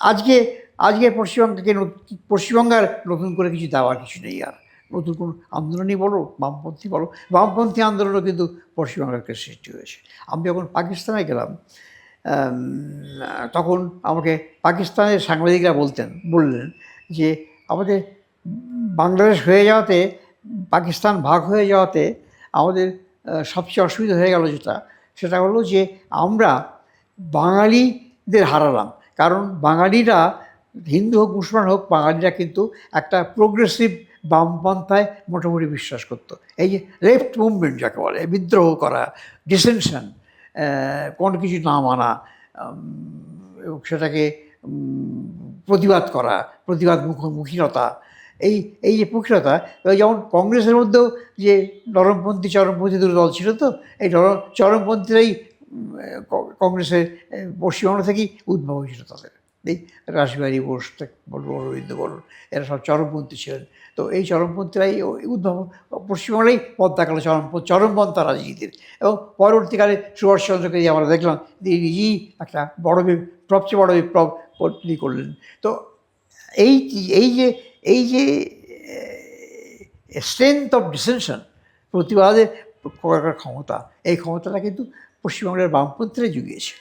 আজকে আজকে পশ্চিমবঙ্গকে পশ্চিমবঙ্গের নতুন করে কিছু দেওয়ার কিছু নেই আর। নতুন কোনো আন্দোলনই বলো, বামপন্থী বলো। বামপন্থী আন্দোলনও কিন্তু পশ্চিমবঙ্গের সৃষ্টি হয়েছে। আমি যখন পাকিস্তানে গেলাম তখন আমাকে পাকিস্তানের সাংবাদিকরা বলতেন, বললেন যে আমাদের বাংলাদেশ হয়ে যাওয়াতে, পাকিস্তান ভাগ হয়ে যাওয়াতে আমাদের সবচেয়ে অসুবিধা হয়ে গেল যেটা, সেটা হলো যে আমরা বাঙালিদের হারালাম। কারণ বাঙালিরা হিন্দু হোক, মুসলমান হোক, বাঙালিরা কিন্তু একটা প্রোগ্রেসিভ বামপন্থায় মোটামুটি বিশ্বাস করতো। এই যে লেফট মুভমেন্ট যাকে বলে, বিদ্রোহ করা ডিসেনশন কোনো কিছু না মানা সেটাকে প্রতিবাদ করা, প্রতিবাদ মুখীনতা এই এই যে প্রক্রিয়তা যেমন কংগ্রেসের মধ্যেও যে নরমপন্থী, চরমপন্থী দুটো দল ছিল তো, এই চরমপন্থীরাই কংগ্রেসের পশ্চিমবঙ্গ থেকেই উদ্ভব হয়েছিল তাদের? এই রাসবিহারী বোস বলুন অরবিন্দ বলুন এরা সব চরমপন্থী ছিলেন। তো এই চরমপন্থীরাই উদ্ভব, পশ্চিমবঙ্গেই পথ দেখাল চরম চরমপন্থা রাজনীতির। এবং পরবর্তীকালে সুভাষচন্দ্রকে যে আমরা দেখলাম, তিনি নিজেই একটা বড় সবচেয়ে বড় বিপ্লব তিনি করলেন। তো এই এই যে এই যে স্ট্রেংথ অফ ডিসেনশন প্রতিবাদের ক্ষমতা, এই ক্ষমতাটা কিন্তু পশ্চিমবঙ্গের বামপন্থীরা জুগিয়েছে।